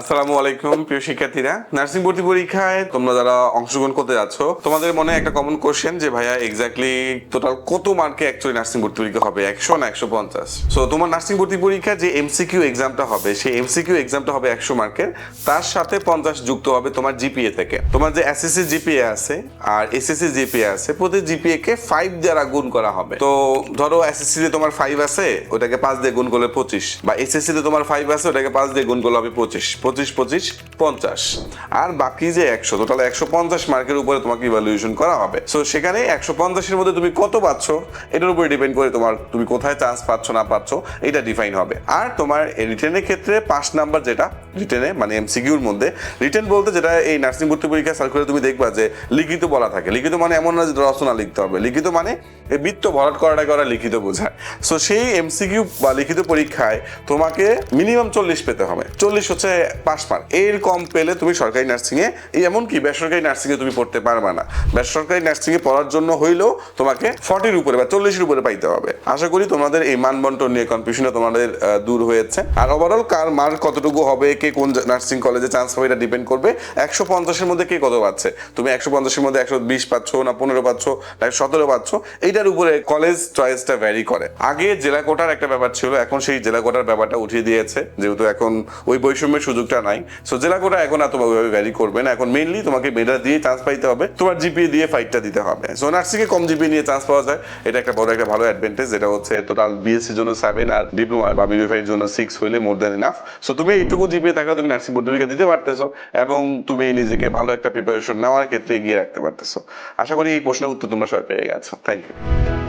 আসসালামু আলাইকুম, প্রিয় শিক্ষার্থীরা। নার্সিং ভর্তি পরীক্ষায় তোমরা যারা অংশগ্রহণ করতে যাচ্ছ, তোমাদের মনে একটা কমন কোশ্চেন যে, ভাইয়া এক্স্যাক্টলি টোটাল কত মার্কে অ্যাকচুয়ালি নার্সিং ভর্তি পরীক্ষা হবে? একশো না একশো পঞ্চাশ। সো তোমার নার্সিং ভর্তি পরীক্ষা যে এমসিকিউ এক্সামটা হবে, সেই এমসিকিউ এক্সামটা হবে একশো মার্কের তার সাথে পঞ্চাশ যুক্ত হবে তোমার জিপিএ থেকে। তোমার যে এসএসসি জিপিএ আছে আর এসএসসি জিপিএ আছে, প্রতি জিপিএ কে ফাইভ দ্বারা গুণ করা হবে। তো, ধরো এসএসসি তে তোমার ফাইভ আছে, ওটাকে পাঁচ দিয়ে গুণ করলে পঁচিশ। বা এসএসসি তে তোমার ফাইভ আছে, ওটাকে পাঁচ দিয়ে গুণ করলে হবে পঁচিশ। পঁচিশ পঁচিশ, পঞ্চাশ। আর বাকি যে একশো টোটাল একশো পঞ্চাশ মার্কের উপরে তোমাকে ইভ্যালুয়েশন করা হবে। সো সেখানে একশো পঞ্চাশের মধ্যে তুমি কত পাচ্ছ, এটার উপরে ডিপেন্ড করে তোমার তুমি কোথায় চান্স পাচ্ছ, না পাচ্ছ, এটা ডিফাইন হবে। আর তোমার রিটার্নের ক্ষেত্রে পাঁচ নাম্বার যেটা রিটেনে মানে এমসিকিউর মধ্যে রিটেন বলতে যেটা এই নার্সিং ভর্তি পরীক্ষা সার্কুলার তুমি দেখবা যে লিখিত বলা থাকে। লিখিত মানে এমন না যে রচনা লিখতে হবে। লিখিত মানে এই বৃত্ত ভরাট করাটাকে ওরা লিখিত বোঝায়। সো সেই এমসিকিউ বা লিখিত পরীক্ষায় তোমাকে মিনিমাম চল্লিশ পেতে হবে। চল্লিশ হচ্ছে পাস মার্ক এর কম পেলে তুমি সরকারি নার্সিংয়ে এমনকি বেসরকারি নার্সিংয়ে তুমি পড়তে পারবে না। বেসরকারি নার্সিংয়ে পড়ার জন্য হইলেও তোমাকে ফর্টির উপরে বা চল্লিশের উপরে পাইতে হবে। আশা করি তোমাদের এই মানবন্টন নিয়ে কনফিউশনে তোমাদের দূর হয়েছে। আর ওভারঅল কার মার্ক কতটুকু হবে কে কোন নার্সিং কলেজে চান্স পাবে এটা ডিপেন্ড করবে। একশো পঞ্চাশের মধ্যে কে কত পাচ্ছে? তুমি একশো পঞ্চাশের মধ্যে একশো বিশ পাচ্ছ না পনেরো পাচ্ছ না সতেরো পাচ্ছ, এইটার উপরে কলেজ চয়েসটা ভ্যারি করে। আগে জেলা কোটার একটা ব্যাপার ছিল, এখন সেই জেলা কোটার ব্যাপারটা উঠিয়ে দিয়েছে, যেহেতু এখন ওই বৈষম্যের সুযোগটা নাই। সো জেলা কোটা এখন এত ওইভাবে ভ্যারি করবে না। এখন মেইনলি তোমাকে মেধা দিয়ে চান্স পাইতে হবে, তোমার জিপিএ দিয়ে ফাইটটা দিতে হবে। সো নার্সিং এ কম জিপিএ নিয়ে চান্স পাওয়া যায়। এটা একটা বড় একটা ভালো অ্যাডভান্টেজ যেটা হচ্ছে টোটাল বিএসসি জন্য সেভেন আর ডিপ্লোমা বা বিবিএফআই জন্য সিক্স হইলে মোর দ্যান এনাফ সো তুমি এইটুকু জিপিএ থাকা, তুমি নার্সিং পরীক্ষা দিতে পারতেছো এবং তুমি নিজেকে ভালো একটা প্রিপারেশন নেওয়ার ক্ষেত্রে এগিয়ে রাখতে পারতেছো। আশা করি এই প্রশ্নের উত্তর তোমরা সবাই পেয়ে গেছো। Thank you